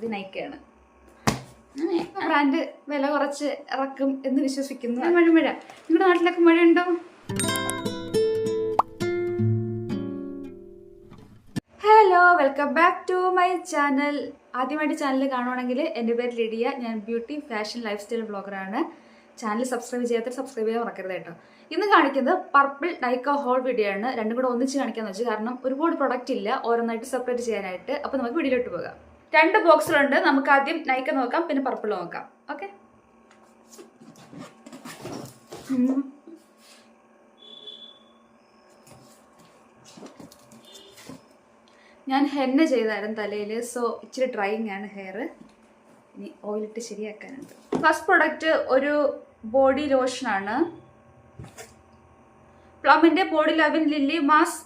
ഇത് നൈക്കയാണ് ബ്രാൻഡ് വില കുറച്ച് ഇറക്കും എന്ന് വിശ്വസിക്കുന്നു. മഴ മഴ നിങ്ങളുടെ നാട്ടിലൊക്കെ മഴ ഉണ്ടോ hello welcome back to my channel ആദ്യമായിട്ട് ചാനൽ കാണുവാണെങ്കിൽ എന്റെ പേര് ലിഡിയ. ഞാൻ ബ്യൂട്ടി ഫാഷൻ ലൈഫ് സ്റ്റൈൽ ബ്ലോഗറാണ് ചാനൽ സബ്സ്ക്രൈബ് ചെയ്യാത്ത സബ്സ്ക്രൈബ് ചെയ്യാൻ മറക്കരുത് കേട്ടോ. ഇന്ന് കാണിക്കുന്നത് പർപ്പിൾ ഡൈക്കോ ഹോൾ വീഡിയോ ആണ്. രണ്ടും കൂടെ ഒന്നിച്ച് കാണിക്കാന്ന് വെച്ചാൽ കാരണം ഒരുപാട് പ്രൊഡക്റ്റ് ഇല്ല. ഓരോന്നായിട്ട് സെപ്പറേറ്റ് ചെയ്യാനായിട്ട്. അപ്പോൾ നമുക്ക് വീഡിയോയിലോട്ട് പോകാം. രണ്ട് ബോക്സുകളുണ്ട് നമുക്ക് ആദ്യം നൈക്ക നോക്കാം പിന്നെ പർപ്പിൾ നോക്കാം. ഓക്കെ? ഞാൻ ഹെന്ന ചെയ്തായിരുന്നു തലയിൽ സോ ഇച്ചിരി ഡ്രൈയിങ് ആണ് ഹെയർ. ഇനി ഓയിലിട്ട് ശരിയാക്കാനുണ്ട്. ഫസ്റ്റ് പ്രൊഡക്റ്റ് ഒരു ബോഡി ലോഷനാണ്. പ്ലമിന്റെ body loving lily mass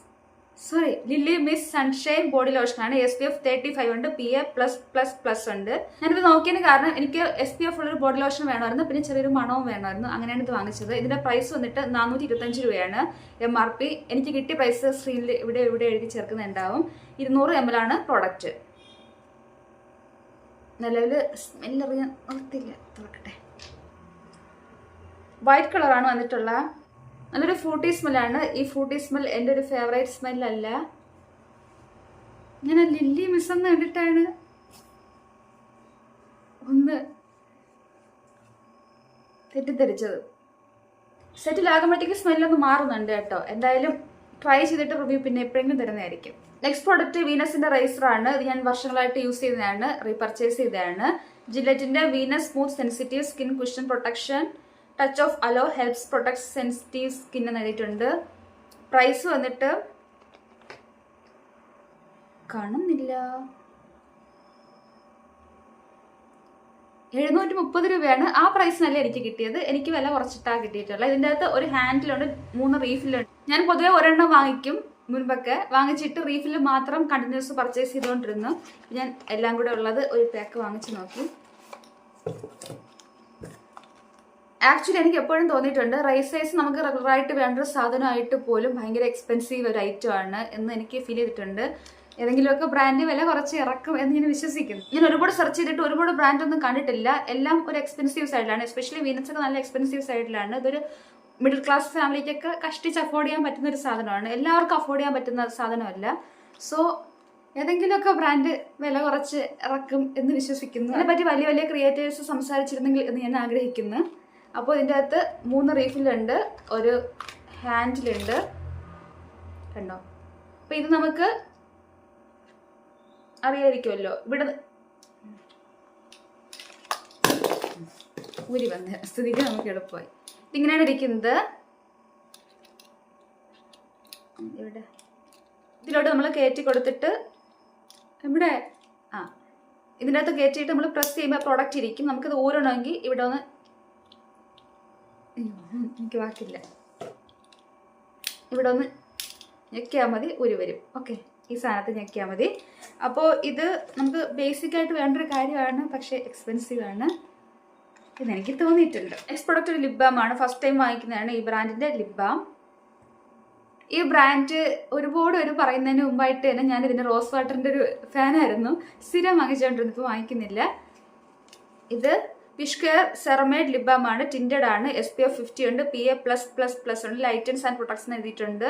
sorry lily miss sunshine body ലോഷനാണ് S P F thirty five ഉണ്ട് P A plus plus plus ഉണ്ട്. ഞാനിത് നോക്കിയതിന് കാരണം എനിക്ക് എസ് പി എഫ് ഉള്ളൊരു ബോഡി ലോഷൻ വേണമായിരുന്നു പിന്നെ ചെറിയൊരു മണവും വേണമായിരുന്നു. അങ്ങനെയാണ് ഇത് വാങ്ങിച്ചത്. ഇതിന്റെ പ്രൈസ് വന്നിട്ട് നാനൂറ്റി ഇരുപത്തഞ്ച് രൂപയാണ്. എം ആർ പി എനിക്ക് കിട്ടിയ പ്രൈസ് സ്ക്രീനിൽ ഇവിടെ ഇവിടെ എഴുതി ചേർക്കുന്നുണ്ടാവും. ഇരുന്നൂറ് എം എൽ ആണ് പ്രോഡക്റ്റ് നിലവിൽ സ്മെല്ലറിയാൻ നിർത്തില്ല തുറക്കട്ടെ. വൈറ്റ് കളറാണ് വന്നിട്ടുള്ള നല്ലൊരു ഫ്രൂട്ടി സ്മെല്ലാണ് ഈ ഫ്രൂട്ടി സ്മെൽ എന്റെ ഒരു ഫേവറേറ്റ് സ്മെല്ലല്ല ഞാൻ ലില്ലി മിസ് എന്ന് കണ്ടിട്ടാണ്. ഒന്ന് തെറ്റിദ്ധരിച്ചത്. സെറ്റിലാകുമ്പോഴത്തേക്ക് സ്മെല്ലൊന്ന് മാറുന്നുണ്ട് കേട്ടോ. എന്തായാലും ട്രൈ ചെയ്തിട്ട് റിവ്യൂ പിന്നെ എപ്പോഴെങ്കിലും തരുന്നതായിരിക്കും. നെക്സ്റ്റ് പ്രോഡക്റ്റ് വീനസിന്റെ റൈസർ ആണ്. ഇത് ഞാൻ വർഷങ്ങളായിട്ട് യൂസ് ചെയ്തതാണ് റീപർച്ചേസ് ചെയ്തതാണ്. ജില്ലറ്റിന്റെ Venus smooth sensitive skin cushion protection touch of aloe helps protect sensitive skin എന്ന് എഴുതിയിട്ടുണ്ട്. പ്രൈസ് വന്നിട്ട് കാണുന്നില്ല. എഴുന്നൂറ്റി മുപ്പത് രൂപയാണ് ആ പ്രൈസിനല്ല എനിക്ക് കിട്ടിയത്. എനിക്ക് വില കുറച്ചിട്ടാണ് കിട്ടിയിട്ടുള്ളത്. ഇതിന്റെ അകത്ത് ഒരു ഹാൻഡിലുണ്ട് മൂന്ന് റീഫിലുണ്ട്. ഞാൻ പൊതുവെ ഒരെണ്ണം വാങ്ങിക്കും മുൻപൊക്കെ. വാങ്ങിച്ചിട്ട് റീഫിൽ മാത്രം കണ്ടിന്യൂസ് പർച്ചേസ് ചെയ്തുകൊണ്ടിരുന്നു. ഞാൻ എല്ലാം കൂടെ ഉള്ളത് ഒരു പാക്ക് വാങ്ങിച്ചു നോക്കി. ആക്ച്വലി എനിക്ക് എപ്പോഴും തോന്നിയിട്ടുണ്ട് റൈസ് സൈസ് നമുക്ക് റെഗുലറായിട്ട് വേണ്ട ഒരു സാധനമായിട്ട് പോലും ഭയങ്കര എക്സ്പെൻസീവ് ഒരു ഐറ്റം ആണ് എന്ന് എനിക്ക് ഫീൽ ചെയ്തിട്ടുണ്ട്. ഏതെങ്കിലുമൊക്കെ ബ്രാൻഡ് വില കുറച്ച് ഇറക്കും എന്ന് ഞാൻ വിശ്വസിക്കുന്നു. ഞാൻ ഒരുപാട് സെർച്ച് ചെയ്തിട്ട് ഒരുപാട് ബ്രാൻഡ് ഒന്നും കണ്ടിട്ടില്ല. എല്ലാം ഒരു എക്സ്പെൻസീവ് സൈഡിലാണ് എസ്പെഷ്യലി വീനസ് ഒക്കെ നല്ല എക്സ്പെൻസീവ് സൈഡിലാണ് ഇതൊരു മിഡിൽ ക്ലാസ് ഫാമിലിക്കൊക്കെ കഷ്ടിച്ച് അഫോർഡ് ചെയ്യാൻ പറ്റുന്ന ഒരു സാധനമാണ്. എല്ലാവർക്കും അഫോർഡ് ചെയ്യാൻ പറ്റുന്ന സാധനമല്ല. സോ ഏതെങ്കിലുമൊക്കെ ബ്രാൻഡ് വില കുറച്ച് ഇറക്കും എന്ന് വിശ്വസിക്കുന്നു. അതിനെപ്പറ്റി വലിയ വലിയ ക്രിയേറ്റേഴ്സ് സംസാരിച്ചിരുന്നെങ്കിൽ എന്ന് ഞാൻ ആഗ്രഹിക്കുന്നു. അപ്പോൾ ഇതിന്റെ അകത്ത് മൂന്ന് റീഫിലുണ്ട് ഒരു ഹാൻഡിലുണ്ട്. കണ്ടോ? അപ്പോൾ ഇത് നമുക്ക് അറിയായിരിക്കുമല്ലോ. ഇവിടെ ഊരി വന്ന. സ്ഥിതിക്ക് നമുക്ക് എളുപ്പമായി ഇതിങ്ങനെയാണ് ഇരിക്കുന്നത്. ഇവിടെ. ഇതിലോട്ട് നമ്മൾ കയറ്റി കൊടുത്തിട്ട് ഇവിടെ ആ ഇതിന്റെ അകത്ത് കയറ്റിയിട്ട് നമ്മൾ പ്രസ് ചെയ്യുമ്പോൾ പ്രോഡക്റ്റ് ഇരിക്കും. നമുക്കിത് ഊരണമെങ്കിൽ ഇവിടെ ഒന്ന് എനിക്ക് വാക്കില്ല ഇവിടെ ഒന്ന് ഞെക്കിയാൽ മതി ഒരു വരും. ഓക്കെ ഈ സാധനത്ത് ഞെക്കിയാൽ മതി. അപ്പോൾ ഇത് നമുക്ക് ബേസിക് ആയിട്ട് വേണ്ട ഒരു കാര്യമാണ് പക്ഷേ എക്സ്പെൻസീവ് ആണ് എനിക്ക് തോന്നിയിട്ടുണ്ട്. നെക്സ്റ്റ് പ്രൊഡക്റ്റ് ഒരു ലിപ് ബാം ആണ്. ഫസ്റ്റ് ടൈം വാങ്ങിക്കുന്നതാണ് ഈ ബ്രാൻഡിന്റെ ലിപ് ബാം ഈ ബ്രാൻഡ് ഒരുപാട് ഒരു പറയുന്നതിന് മുമ്പായിട്ട് തന്നെ ഞാൻ ഇതിന്റെ റോസ് വാട്ടറിന്റെ ഒരു ഫാനായിരുന്നു സ്ഥിരം വാങ്ങിച്ചുകൊണ്ടിരുന്നു ഇപ്പോൾ വാങ്ങിക്കുന്നില്ല. ഇത് വിഷ്കെയർ സെറമേഡ് ലിബാം ആണ് ടിന്റഡ് ആണ്. എസ് പി എഫ് ഫിഫ്റ്റി ഉണ്ട്. P A plus plus plus ഉണ്ട്. ലൈറ്റൻസ് ആൻഡ് പ്രൊട്ടക്ഷൻ എഴുതിയിട്ടുണ്ട്.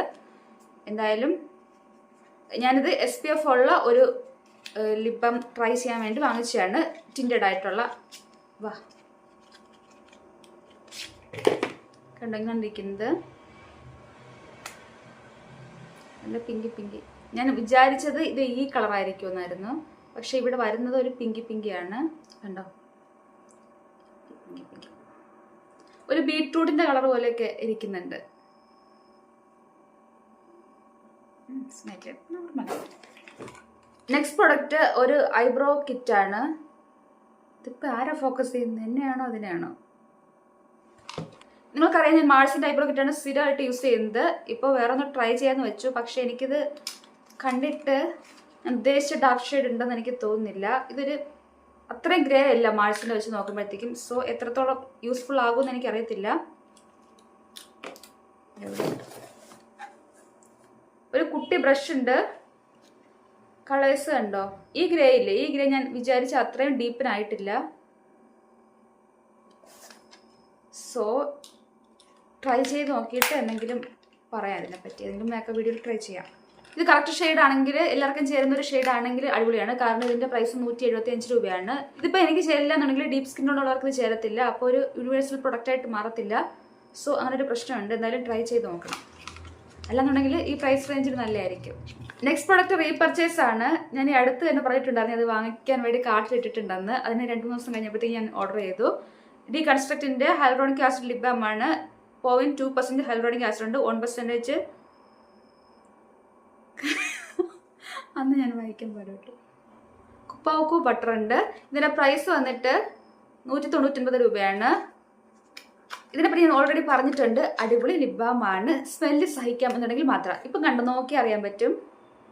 എന്തായാലും ഞാനിത് എസ് പി എഫ് ഉള്ള ഒരു ലിബം ട്രൈ ചെയ്യാൻ വേണ്ടി വാങ്ങിച്ചതാണ്. ടിന്റഡ് ആയിട്ടുള്ള. വാ. കണ്ടിരിക്കുന്നത് നല്ല പിങ്കി പിങ്കി ഞാൻ വിചാരിച്ചത് ഇത് ഈ കളറായിരിക്കുമെന്നായിരുന്നു പക്ഷെ ഇവിടെ വരുന്നത് ഒരു പിങ്കി പിങ്കിയാണ് കണ്ടോ പിങ്കി പിങ്കി ഒരു ബീട്രൂട്ടിന്റെ കളർ പോലെയൊക്കെ ഇരിക്കുന്നുണ്ട്. നെക്സ്റ്റ് പ്രൊഡക്റ്റ് ഒരു ഐബ്രോ കിറ്റ് ആണ്. ഇതിപ്പോ ആരാ ഫോക്കസ് ചെയ്യുന്നത്? എന്നെയാണോ അതിനെയാണോ? നിങ്ങൾക്കറിയാം ഞാൻ മാഴ്സിന്റെ ഐബ്രോ കിറ്റാണ് സ്ഥിരമായിട്ട് യൂസ് ചെയ്യുന്നത്. ഇപ്പോൾ വേറെ ഒന്ന് ട്രൈ ചെയ്യാന്ന് വെച്ചു. പക്ഷെ എനിക്കിത് കണ്ടിട്ട് ഉദ്ദേശിച്ച ഡാർക്ക് ഷെയ്ഡ് ഉണ്ടെന്ന് എനിക്ക് തോന്നുന്നില്ല. ഇതൊരു അത്രയും ഗ്രേ അല്ല മാഴ്സിന്റെ വെച്ച് നോക്കുമ്പോഴത്തേക്കും. സോ എത്രത്തോളം യൂസ്ഫുൾ ആകുമെന്ന് എനിക്കറിയത്തില്ല. ഒരു കുട്ടി ബ്രഷ് ഉണ്ട്. കളേഴ്സ് ഉണ്ടോ ഈ ഗ്രേ ഇല്ലേ? ഈ ഗ്രേ ഞാൻ വിചാരിച്ച അത്രയും ഡീപ്പിനായിട്ടില്ല സോ ട്രൈ ചെയ്ത് നോക്കിയിട്ട് എന്തെങ്കിലും പറയാം അതിനെപ്പറ്റി. ഏതെങ്കിലും മേക്കപ്പ് വീഡിയോയിൽ ട്രൈ ചെയ്യാം. ഇത് കറക്റ്റ് ഷെയ്ഡ് ആണെങ്കിൽ എല്ലാവർക്കും ചേരുന്ന ഒരു ഷെയ്ഡ് ആണെങ്കിൽ അടിപൊളിയാണ്. കാരണം ഇതിന്റെ പ്രൈസ് നൂറ്റി എഴുപത്തി അഞ്ച് രൂപയാണ്. ഇതിപ്പോൾ എനിക്ക് ചേരില്ല എന്നുണ്ടെങ്കിൽ ഡീപ് സ്കിൻ ഇത് ചേരത്തില്ല. അപ്പോൾ ഒരു യൂണിവേഴ്സൽ പ്രൊഡക്റ്റ് ആയിട്ട് മാറത്തില്ല. സോ അങ്ങനെ ഒരു പ്രശ്നമുണ്ട്. എന്തായാലും ട്രൈ ചെയ്ത് നോക്കണം. അല്ലാന്നുണ്ടെങ്കിൽ ഈ പ്രൈസ് റേഞ്ചിൽ നല്ലതായിരിക്കും. നെക്സ്റ്റ് പ്രൊഡക്റ്റ് റീപർച്ചേസ് ആണ്. ഞാൻ ഈ അടുത്ത് തന്നെ പറഞ്ഞിട്ടുണ്ടായിരുന്നു. അത് വാങ്ങിക്കാൻ വേണ്ടി കാർട്ടിലിട്ടിട്ടുണ്ടെന്ന് അതിന് രണ്ട് മൂന്ന് ദിവസം കഴിഞ്ഞപ്പോഴത്തേക്ക് ഞാൻ ഓർഡർ ചെയ്തു. ഡി കൺസ്ട്രക്റ്റിന്റെ hyaluronic acid ലിബാമാണ് point two percent hyaluronic acid ഉണ്ട്. വൺ പെർസെന്റേജ് അന്ന് ഞാൻ വായിക്കാൻ പാടുള്ളൂ കുപ്പാവക്കു ബട്ടർ ഉണ്ട് ഇതിന്റെ പ്രൈസ് വന്നിട്ട് നൂറ്റി തൊണ്ണൂറ്റൊൻപത് രൂപയാണ്. ഇതിനെപ്പറ്റി ഞാൻ ഓൾറെഡി പറഞ്ഞിട്ടുണ്ട്. അടിപൊളി ലിബാമാണ്. സ്മെല്ല് സഹിക്കാം എന്നുണ്ടെങ്കിൽ മാത്രം. ഇപ്പം കണ്ടു നോക്കി അറിയാൻ പറ്റും.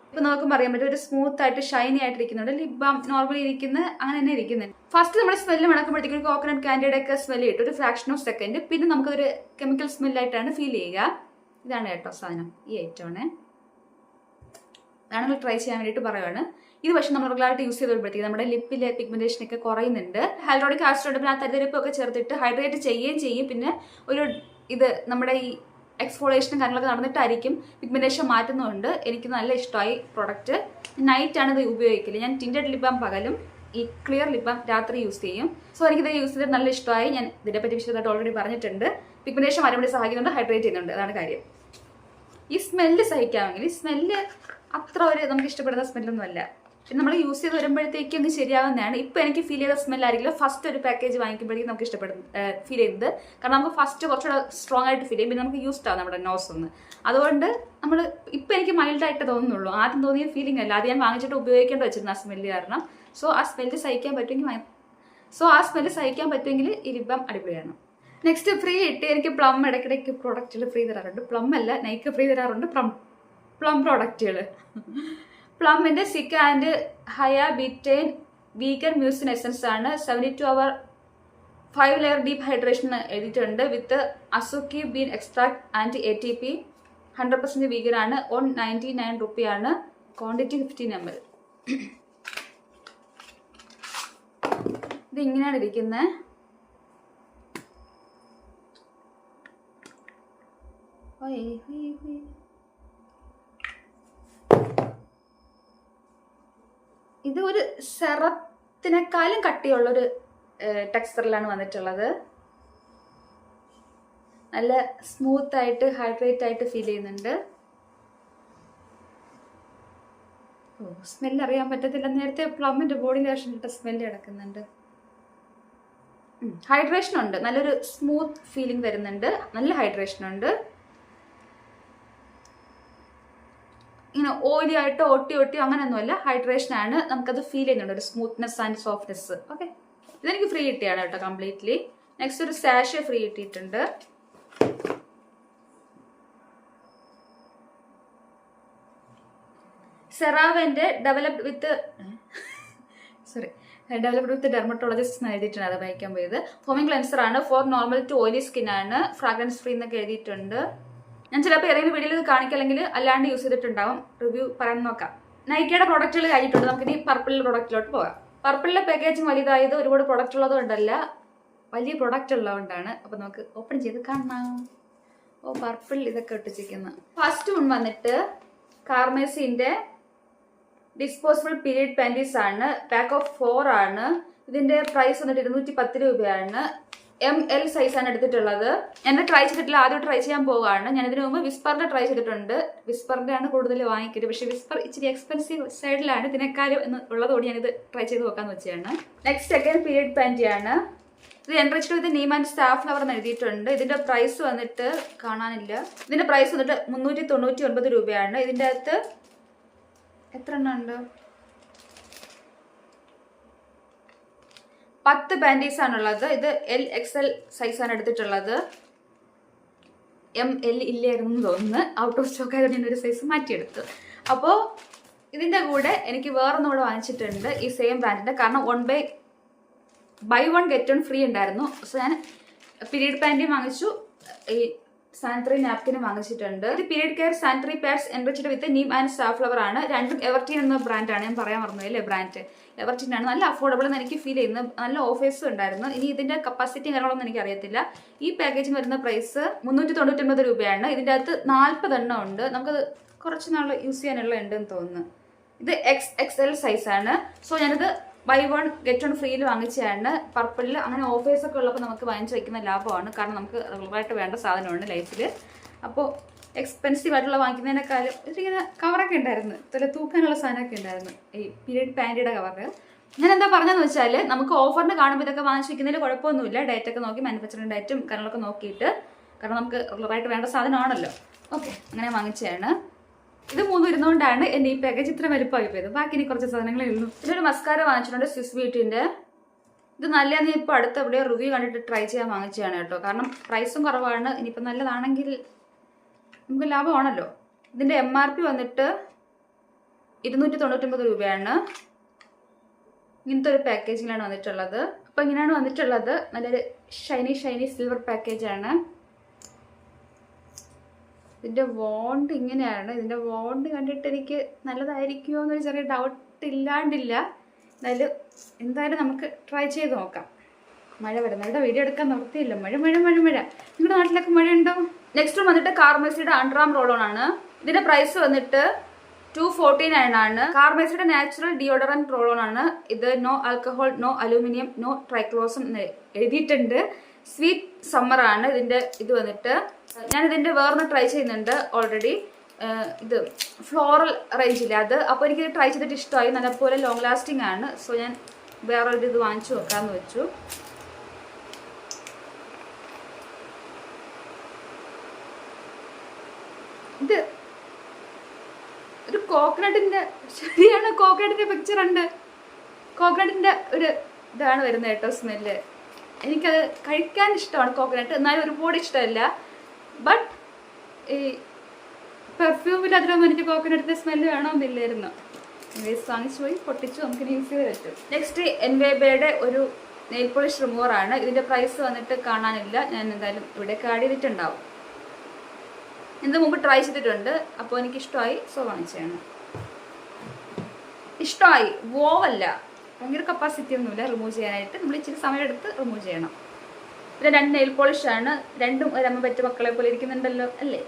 ഇപ്പം നോക്കുമ്പോൾ അറിയാൻ പറ്റും. ഒരു സ്മൂത്ത് ആയിട്ട് ഷൈനി ആയിട്ട് ഇരിക്കുന്നുണ്ട് ലിബാം നോർമലി ഇരിക്കുന്ന അങ്ങനെ തന്നെ ഇരിക്കുന്നുണ്ട് ഫസ്റ്റ് നമ്മൾ സ്മെല്ല് മണക്കുമ്പോഴത്തേക്കും ഒരു കോക്കനട്ട് കാൻഡിയുടെ ഒക്കെ സ്മെല്ല് കിട്ടും. ഒരു ഫ്രാക്ഷൻ ഓഫ് സെക്കൻഡ് പിന്നെ നമുക്കൊരു കെമിക്കൽ സ്മെല്ലായിട്ടാണ് ഫീൽ ചെയ്യുക. ഇതാണ് കേട്ടോ സാധനം. ഈ ഐറ്റമാണ് വേണമെങ്കിൽ ട്രൈ ചെയ്യാൻ വേണ്ടിയിട്ട് പറയുവാണ്. ഇത് പക്ഷേ നമ്മൾ റെഗുലറായിട്ട് യൂസ് ചെയ്ത് വരുമ്പോഴത്തേക്ക് നമ്മുടെ ലിപ്പിലെ പിഗ്മെന്റേഷൻ ഒക്കെ കുറയുന്നുണ്ട്. ഹൈഡ്രോണിക് ആസിഡ് ഉണ്ട് പിന്നെ ആ തരിതരിപ്പൊക്കെ ചേർത്തിട്ട് ഹൈഡ്രേറ്റ് ചെയ്യുകയും ചെയ്യും. പിന്നെ ഒരു ഇത് നമ്മുടെ ഈ എക്സ്ഫോളേഷനും കാര്യങ്ങളൊക്കെ നടന്നിട്ടായിരിക്കും പിഗ്മെന്റേഷൻ മാറ്റുന്നുണ്ട് എനിക്ക് നല്ല ഇഷ്ടമായി പ്രൊഡക്റ്റ് ആണ് ഇത് ഉപയോഗിക്കൽ. ഞാൻ ടിന്റഡ് ലിബാം പകലും ഈ ക്ലിയർ ലിബാം രാത്രി യൂസ് ചെയ്യും. സോ എനിക്കിത് യൂസ് ചെയ്ത് നല്ല ഇഷ്ടമായി. ഞാൻ ഇതിനെപ്പറ്റി വിശദമായിട്ട് ഓൾറെഡി പറഞ്ഞിട്ടുണ്ട്. പിഗ്മെന്റേഷൻ വേണ്ടി സഹായിക്കുന്നുണ്ട് ഹൈഡ്രേറ്റ് ചെയ്യുന്നുണ്ട്. അതാണ് കാര്യം. ഈ സ്മെല്ല് സഹിക്കാമെങ്കിൽ ഈ സ്മെല്ല് അത്ര ഒരു നമുക്ക് ഇഷ്ടപ്പെടുന്ന സ്മെല്ലൊന്നും അല്ല നമ്മൾ യൂസ് ചെയ്ത് വരുമ്പോഴത്തേക്കും അങ്ങ് ശരിയാവുന്നതാണ്. ഇപ്പം എനിക്ക് ഫീൽ ചെയ്ത സ്മെല്ലായിരിക്കില്ല. ഫസ്റ്റ് ഒരു പാക്കേജ് വാങ്ങിക്കുമ്പോഴേക്കും നമുക്ക് ഇഷ്ടപ്പെടും ഫീൽ ചെയ്യുന്നത് കാരണം നമുക്ക് ഫസ്റ്റ് കുറച്ചുകൂടെ സ്ട്രോങ് ആയിട്ട് ഫീൽ ചെയ്യും. പിന്നെ നമുക്ക് യൂസ്ഡ് ആവും നമ്മുടെ നോസ് ഒന്ന്. അതുകൊണ്ട് നമ്മൾ ഇപ്പം എനിക്ക് മൈൽഡായിട്ട് തോന്നുന്നുള്ളൂ. ആദ്യം തോന്നിയ ഫീലിംഗ് അല്ല. അത് ഞാൻ വാങ്ങിച്ചിട്ട് ഉപയോഗിക്കേണ്ടി വെച്ചിരുന്നു ആ സ്മെല്ല് കാരണം. സോ ആ സ്മെല്ല് സഹിക്കാൻ പറ്റുമെങ്കിൽ സോ ആ സ്മെല്ല് സഹിക്കാൻ പറ്റുമെങ്കിൽ ഈ ലിബം അടിപൊളിയാണ്. നെക്സ്റ്റ് ഫ്രീ ഇട്ട് എനിക്ക് പ്ലം ഇടയ്ക്കിടയ്ക്ക് പ്രൊഡക്റ്റിൽ ഫ്രീ തരാറുണ്ട്. പ്ലം അല്ല നൈക്ക് ഫ്രീ തരാറുണ്ട്. പ്ലം പ്ലം പ്രോഡക്റ്റുകൾ പ്ലമ്മിന്റെ cica and hair betaine vegan mucin essence ആണ്. Seventy two hour five layer deep hydration എഴുതിയിട്ടുണ്ട് with azuki bean extract and A T P hundred percent vegan ആണ്. One ninety nine റുപ്പിയാണ് quantity fifteen M L ഇതിങ്ങനെയാണ് ഇരിക്കുന്നത് ഓയ് ഹുയ് ഹുയ് ഇത് ഒരു സെറത്തിനേക്കാളും കട്ടിയുള്ളൊരു ടെക്സ്ചറിലാണ് വന്നിട്ടുള്ളത്. നല്ല സ്മൂത്ത് ആയിട്ട് ഹൈഡ്രേറ്റ് ആയിട്ട് ഫീൽ ചെയ്യുന്നുണ്ട്. ഓ സ്മെല്ല് അറിയാൻ പറ്റത്തില്ല. നേരത്തെ പ്ലമ്മിന്റെ ബോഡി ലോഷൻ ഇട്ട സ്മെല്ല് കിടക്കുന്നുണ്ട്. ഹൈഡ്രേഷൻ ഉണ്ട്. നല്ലൊരു സ്മൂത്ത് ഫീലിംഗ് വരുന്നുണ്ട്. നല്ല ഹൈഡ്രേഷൻ ഉണ്ട്. ഇങ്ങനെ ഓയിലി ആയിട്ട് ഒട്ടി ഒട്ടി അങ്ങനെയൊന്നുമല്ല. ഹൈഡ്രേഷൻ ആണ് നമുക്കത് ഫീൽ ചെയ്യുന്നുണ്ട്. ഒരു സ്മൂത്ത്നെസ് ആൻഡ് സോഫ്റ്റ്നെസ് ഓക്കെ ഇതെനിക്ക് ഫ്രീ കിട്ടിയാണ് കേട്ടോ കംപ്ലീറ്റ്ലി നെക്സ്റ്റ് ഒരു സാഷ് ഫ്രീ കിട്ടിയിട്ടുണ്ട്. സെറാവന്റെ developed with sorry developed with dermatologist എഴുതിയിട്ടുണ്ട് അത് വായിക്കാൻ പോയത്. ഫോമിംഗ് ക്ലെൻസർ ആണ്. For normal to oily skin ആണ്. ഫ്രാഗ്രൻസ് ഫ്രീ എന്നൊക്കെ എഴുതിയിട്ടുണ്ട്. ഞാൻ ചിലപ്പോൾ ഏതെങ്കിലും വീഡിയോയിൽ ഇത് കാണിക്കല്ലെങ്കിൽ അല്ലാണ്ട് യൂസ് ചെയ്തിട്ടുണ്ടാവും. റിവ്യൂ പറയാൻ നോക്കാം. നൈക്കയുടെ പ്രൊഡക്റ്റുകൾ കഴിഞ്ഞിട്ടുണ്ട്. നമുക്കിനി പർപ്പിളിലെ പ്രൊഡക്റ്റിലോട്ട് പോകാം. പർപ്പിളിലെ പാക്കേജിങ് വലുതായത് ഒരുപാട് പ്രൊഡക്റ്റ് ഉള്ളത് കൊണ്ടല്ല വലിയ പ്രൊഡക്റ്റ് ഉള്ളതുകൊണ്ടാണ് അപ്പോൾ നമുക്ക് ഓപ്പൺ ചെയ്ത് കാണാം. ഓ പർപ്പിൾ ഇതൊക്കെ ഒട്ടിച്ചിരിക്കുന്ന ഫസ്റ്റ് വൺ വന്നിട്ട് കാർമേസിന്റെ ഡിസ്പോസിബിൾ പീരീഡ് പാന്റീസ് ആണ്. പാക്ക് ഓഫ് ഫോർ ആണ്. ഇതിന്റെ പ്രൈസ് വന്നിട്ട് ഇരുന്നൂറ്റി പത്ത് രൂപയാണ്. എം എൽ സൈസാണ് എടുത്തിട്ടുള്ളത്. എന്നെ ട്രൈ ചെയ്തിട്ടില്ല. ആദ്യം ട്രൈ ചെയ്യാൻ പോവുകയാണ്. ഞാൻ ഇതിനു മുമ്പ് വിസ്പറിന്റെ ട്രൈ ചെയ്തിട്ടുണ്ട്. വിസ്പറിന്റെ ആണ് കൂടുതൽ വാങ്ങിക്കരുത് പക്ഷേ വിസ്പർ ഇച്ചിരി എക്സ്പെൻസീവ് സൈഡിലാണ് ഇതിനേക്കാളും എന്ന് ഉള്ളതുകൊണ്ട് ഞാനിത് ട്രൈ ചെയ്ത് നോക്കാന്ന് വെച്ചാണ് നെക്സ്റ്റ് സെക്കൻഡ് പീരീഡ് പാന്റിയാണ് ഇത് enriched with neem and safflower എന്ന് എഴുതിയിട്ടുണ്ട്. ഇതിന്റെ പ്രൈസ് വന്നിട്ട് കാണാനില്ല. ഇതിന്റെ പ്രൈസ് വന്നിട്ട് മുന്നൂറ്റി തൊണ്ണൂറ്റി ഒൻപത് രൂപയാണ്. ഇതിന്റെ അകത്ത് എത്ര എണ്ണം പത്ത് പാന്റീസ് ആണുള്ളത് ഇത് എൽ എക്സ് എൽ സൈസാണ് എടുത്തിട്ടുള്ളത്. എം എൽ ഇല്ലായിരുന്നു തോന്നുന്നു. ഔട്ട് ഓഫ് സ്റ്റോക്ക് ആയതുകൊണ്ട് ഞാൻ ഒരു സൈസ് മാറ്റിയെടുത്തു. അപ്പോൾ ഇതിന്റെ കൂടെ എനിക്ക് വേറൊന്നും കൂടെ വാങ്ങിച്ചിട്ടുണ്ട് ഈ സെയിം ബ്രാൻഡിന്റെ കാരണം one buy buy one get one free ഉണ്ടായിരുന്നു. സോ ഞാൻ പീരീഡ് പാന്റും വാങ്ങിച്ചു. ഈ സാനിറ്ററി നാപ്കിന് വാങ്ങിച്ചിട്ടുണ്ട്. ഇത് period care sanitary pads enriched with neem and safflower ആണ്. രണ്ടും എവർട്ടീൻ എന്ന ബ്രാൻഡാണ് ഞാൻ പറയാൻ മറന്നു അല്ലേ ബ്രാൻഡ് എവർട്ടീൻ ആണ്. നല്ല അഫോർഡബിൾ എന്ന് എനിക്ക് ഫീൽ ചെയ്യുന്നു. നല്ല ഓഫേഴ്സും ഉണ്ടായിരുന്നു. ഇനി ഇതിന്റെ കപ്പാസിറ്റി കാര്യങ്ങളൊന്നും എനിക്ക് അറിയത്തില്ല. ഈ പാക്കേജിന് വരുന്ന പ്രൈസ് മുന്നൂറ്റി തൊണ്ണൂറ്റൊമ്പത് രൂപയാണ്. ഇതിന്റെ അകത്ത് നാൽപ്പത് എണ്ണം ഉണ്ട്. നമുക്ക് കുറച്ച് നാൾ യൂസ് ചെയ്യാനുള്ള ഉണ്ടെന്ന് തോന്നുന്നു. ഇത് എക്സ് എക്സ് എൽ സൈസാണ് സോ ഞാനിത് ബൈ വൺ ഗെറ്റ് വൺ ഫ്രീയിൽ വാങ്ങിച്ചതാണ് പർപ്പിളിൽ അങ്ങനെ ഓഫേഴ്സ് ഒക്കെ ഉള്ളപ്പോൾ നമുക്ക് വാങ്ങിച്ച് വയ്ക്കുന്ന ലാഭമാണ്. കാരണം നമുക്ക് റെഗുലറായിട്ട് വേണ്ട സാധനമാണ് ലൈഫിൽ അപ്പോൾ എക്സ്പെൻസീവ് ആയിട്ടുള്ള വാങ്ങിക്കുന്നതിനേക്കാളും ഇതിങ്ങനെ കവറൊക്കെ ഉണ്ടായിരുന്നു. തല തൂക്കാനുള്ള സാധനമൊക്കെ ഉണ്ടായിരുന്നു. ഈ പീരീഡ് പാന്റിയുടെ കവറ് ഞാൻ എന്താ പറഞ്ഞതെന്ന് വെച്ചാൽ നമുക്ക് ഓഫറിന് കാണുമ്പോൾ ഇതൊക്കെ വാങ്ങിച്ച് വയ്ക്കുന്നതിൽ കുഴപ്പമൊന്നുമില്ല. ഡേറ്റ് ഒക്കെ നോക്കി മാനുഫാക്ചറിങ് ഡേറ്റും കാര്യങ്ങളൊക്കെ നോക്കിയിട്ട്. കാരണം നമുക്ക് റെഗുലറായിട്ട് വേണ്ട സാധനമാണല്ലോ. ഓക്കെ അങ്ങനെ വാങ്ങിച്ചതാണ്. ഇത് മൂന്നും ഇരുന്നുകൊണ്ടാണ് എന്റെ ഈ പാക്കേജ് ഇത്ര വലുപ്പമായി പോയത്. ബാക്കി ഇനി കുറച്ച് സാധനങ്ങളേ ഉള്ളൂ. ഇതിനൊരു മസ്കാര വാങ്ങിച്ചിട്ടുണ്ട് സ്വിസ് ബ്യൂട്ടിന്റെ ഇത് നല്ലതെന്ന് ഇപ്പോൾ അടുത്ത് എവിടെയോ റിവ്യൂ കണ്ടിട്ട് ട്രൈ ചെയ്യാൻ വാങ്ങിച്ചതാണ് കേട്ടോ. കാരണം പ്രൈസും കുറവാണ്. ഇനിയിപ്പോൾ നല്ലതാണെങ്കിൽ നമുക്ക് ലാഭമാണല്ലോ. ഇതിന്റെ എം ആർ പി വന്നിട്ട് ഇരുന്നൂറ്റി തൊണ്ണൂറ്റൊമ്പത് രൂപയാണ്. ഇങ്ങനത്തെ ഒരു പാക്കേജിലാണ് വന്നിട്ടുള്ളത്. അപ്പോൾ ഇങ്ങനെയാണ് വന്നിട്ടുള്ളത്. നല്ലൊരു ഷൈനി ഷൈനി സിൽവർ പാക്കേജാണ് ഇതിന്റെ വോണ്ട് ഇങ്ങനെയാണ്. ഇതിന്റെ വോണ്ട് കണ്ടിട്ട് എനിക്ക് നല്ലതായിരിക്കുമോ എന്നൊരു ചെറിയ ഡൗട്ട് ഇല്ലാണ്ടില്ല. എന്നാലും എന്തായാലും നമുക്ക് ട്രൈ ചെയ്ത് നോക്കാം. മഴ വരുന്നവരുടെ വീഡിയോ എടുക്കാൻ നിർത്തിയില്ല മഴ മഴ മഴ മഴ. നിങ്ങളുടെ നാട്ടിലൊക്കെ മഴ ഉണ്ടോ നെക്സ്റ്റ് വന്നിട്ട് കാർമേസിയുടെ അണ്ടറാം റോളോൺ ആണ്. ഇതിന്റെ പ്രൈസ് വന്നിട്ട് ടു ഫോർട്ടി നയൻ ആണ് കാർമേസിയുടെ നാച്ചുറൽ ഡിയോഡറന്റ് റോളോൺ ആണ്. ഇത് no alcohol no aluminium no triclosan എഴുതിയിട്ടുണ്ട്. സ്വീറ്റ് സമ്മർ ആണ് ഇതിന്റെ ഇത് വന്നിട്ട്. ഞാൻ ഇതിന്റെ വേറൊന്ന് ട്രൈ ചെയ്യുന്നുണ്ട് ഓൾറെഡി ഇത് ഫ്ലോറൽ റേഞ്ചില്ല അത്? അപ്പോൾ എനിക്കിത് ട്രൈ ചെയ്തിട്ട് ഇഷ്ടമായി. നല്ലപോലെ ലോങ് ലാസ്റ്റിംഗ് ആണ്. സോ ഞാൻ വേറൊരു ഇത് വാങ്ങിച്ചു നോക്കാമെന്ന് വെച്ചു. ഇത് ഒരു കോക്കനട്ടിന്റെ ശരിയാണ്. കോക്കനട്ടിന്റെ പിക്ചർ ഉണ്ട്. കോക്കനട്ടിന്റെ ഒരു ഇതാണ് വരുന്നത് കേട്ടോ സ്മെല്ല്. എനിക്കത് കഴിക്കാൻ ഇഷ്ടമാണ് കോക്കനട്ട് എന്നാലും ഒരുപാട് ഇഷ്ടമല്ല. ബട്ട് ഈ പെർഫ്യൂമിൽ അതിലൊന്നും എനിക്ക് കോക്കനട്ടിന്റെ സ്മെല്ല് വേണമെന്നില്ലായിരുന്നു. വേസ്റ്റ് വാങ്ങിച്ചു പോയി പൊട്ടിച്ചു. നമുക്ക് യൂസ് ചെയ്ത് പറ്റും. നെക്സ്റ്റ് എൻവേബയുടെ ഒരു നെയിൽ പോളിഷ് റിമൂവറാണ് ഇതിന്റെ പ്രൈസ് വന്നിട്ട് കാണാനില്ല. ഞാൻ എന്തായാലും ഇവിടെ ആഡ് ചെയ്തിട്ടുണ്ടാവും. ഇത് മുമ്പ് ട്രൈ ചെയ്തിട്ടുണ്ട്. അപ്പോൾ എനിക്കിഷ്ടമായി. സോ വാങ്ങിച്ചതാണ്. ഇഷ്ടമായി. വോവല്ല ഭയങ്കര കപ്പാസിറ്റി ഒന്നുമില്ല റിമൂവ് ചെയ്യാനായിട്ട്. നമ്മൾ ഇച്ചിരി സമയം എടുത്ത് റിമൂവ് ചെയ്യണം. പിന്നെ രണ്ട് നെയിൽ പോളിഷ് ആണ്. രണ്ടും ഒരമ്മ പറ്റ മക്കളെ പോലെ ഇരിക്കുന്നുണ്ടല്ലോ അല്ലേ?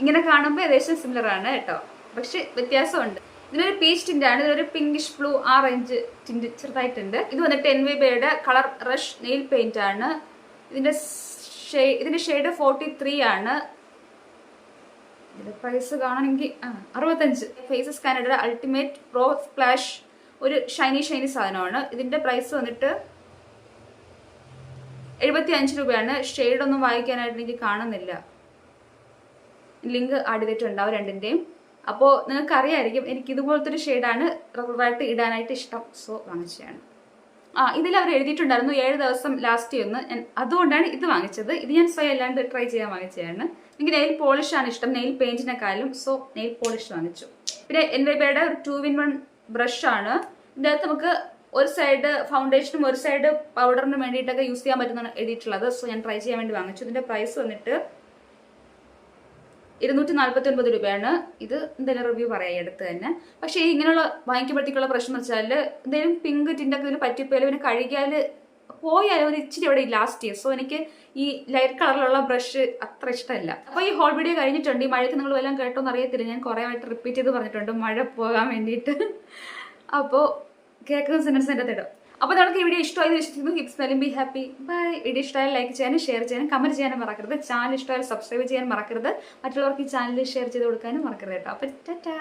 ഇങ്ങനെ കാണുമ്പോൾ ഏകദേശം സിമിലർ ആണ് കേട്ടോ. പക്ഷെ വ്യത്യാസമുണ്ട്. ഇതിനൊരു പീച്ച് ടിന്റ് ആണ്. ഇതൊരു പിങ്കിഷ് ബ്ലൂ ആ റേഞ്ച് ടിന്റ് ചെറുതായിട്ടുണ്ട്. ഇത് വന്നിട്ട് എൻ വി ബയുടെ കളർ റഷ് നെയിൽ പെയിന്റ് ആണ്. ഇതിന്റെ ഷേ ഇതിന്റെ ഷെയ്ഡ് ഫോർട്ടി ത്രീ ആണ്. ഇതിന്റെ പ്രൈസ് കാണണമെങ്കിൽ ആ അറുപത്തഞ്ച്. ഫേസസ് കാനഡയുടെ അൾട്ടിമേറ്റ് പ്രോ സ്പ്ലാഷ് ഒരു ഷൈനി ഷൈനി സാധനമാണ്. ഇതിന്റെ പ്രൈസ് വന്നിട്ട് എഴുപത്തി അഞ്ച് രൂപയാണ്. ഷെയ്ഡ് ഒന്നും വായിക്കാനായിട്ട് എനിക്ക് കാണുന്നില്ല. ലിങ്ക് ആഡ് ചെയ്തിട്ടുണ്ടാവും രണ്ടിന്റെയും അപ്പോൾ നിങ്ങൾക്ക് അറിയായിരിക്കും എനിക്ക് ഇതുപോലത്തെ ഒരു ഷെയ്ഡാണ് റെഗുലറായിട്ട് ഇടാനായിട്ട് ഇഷ്ടം. സോ വാങ്ങിച്ചതാണ്. ആ ഇതിൽ അവർ എഴുതിയിട്ടുണ്ടായിരുന്നു ഏഴ് ദിവസം ലാസ്റ്റ് ചെയ്യുന്നു ഞാൻ അതുകൊണ്ടാണ് ഇത് വാങ്ങിച്ചത്. ഇത് ഞാൻ സ്വയം അല്ലാണ്ട് ട്രൈ ചെയ്യാൻ വാങ്ങിച്ചതാണ്. എനിക്ക് നെയിൽ പോളിഷാണ് ഇഷ്ടം. നെയിൽ പെയിന്റിനെക്കാളും സോ നെയിൽ പോളിഷ് വാങ്ങിച്ചു. പിന്നെ എന്റെ ഒരു ടു ഇൻ വൺ ബ്രഷ് ആണ്. ഇതിന്റെ അകത്ത് നമുക്ക് ഒരു സൈഡ് ഫൗണ്ടേഷനും ഒരു സൈഡ് പൗഡറിനും വേണ്ടിയിട്ടൊക്കെ യൂസ് ചെയ്യാൻ പറ്റുന്നതാണ് എഴുതിയിട്ടുള്ളത്. സോ ഞാൻ ട്രൈ ചെയ്യാൻ വേണ്ടി വാങ്ങിച്ചു. ഇതിന്റെ പ്രൈസ് വന്നിട്ട് ഇരുന്നൂറ്റി നാൽപ്പത്തി ഒൻപത് രൂപയാണ്. ഇത് എന്തെങ്കിലും റിവ്യൂ പറയാം എടുത്ത് തന്നെ. പക്ഷേ ഇങ്ങനെയുള്ള വാങ്ങിക്കുമ്പോഴത്തേക്കുള്ള പ്രശ്നം എന്ന് വെച്ചാൽ എന്തെങ്കിലും പിങ്ക് ടിന്റൊക്കെ ഇതിന് പറ്റിപ്പോയാലും പിന്നെ കഴുകിയാൽ പോയാലും ഒരു ഇച്ചിരി ഇവിടെ ലാസ്റ്റ് ചെയ്യും സോ എനിക്ക് ഈ ലൈറ്റ് കളറിലുള്ള ബ്രഷ് അത്ര ഇഷ്ടമല്ല. അപ്പോൾ ഈ ഹോൾ വീഡിയോ കഴിഞ്ഞിട്ടുണ്ട്. ഈ മഴയ്ക്ക് നിങ്ങൾ വല്ലതും കേട്ടോന്ന് അറിയത്തില്ല. ഞാൻ കുറേ ആയിട്ട് റിപ്പീറ്റ് ചെയ്ത് പറഞ്ഞിട്ടുണ്ട്. മഴ പോകാൻ വേണ്ടിയിട്ട്. അപ്പോൾ കേൾക്കുന്ന സെന്റൻസ് എന്റെ തിടും അപ്പോൾ നിങ്ങൾക്ക് ഈ വീഡിയോ ഇഷ്ടമായി വിശ്വസിക്കുന്നു. ഹിപ്സ് സ്മെല്ലും ബി ഹാപ്പി ബൈ വീഡിയോ ഇഷ്ടമായാലും ലൈക്ക് ചെയ്യാനും ഷെയർ ചെയ്യാനും കമന്റ് ചെയ്യാനും മറക്കരുത്. ചാനൽ ഇഷ്ടമായാലും സബ്സ്ക്രൈബ് ചെയ്യാൻ മറക്കരുത്. മറ്റുള്ളവർക്ക് ഈ ചാനൽ ഷെയർ ചെയ്ത് കൊടുക്കാനും മറക്കരുത് കേട്ടോ. അപ്പോൾ ടാറ്റാ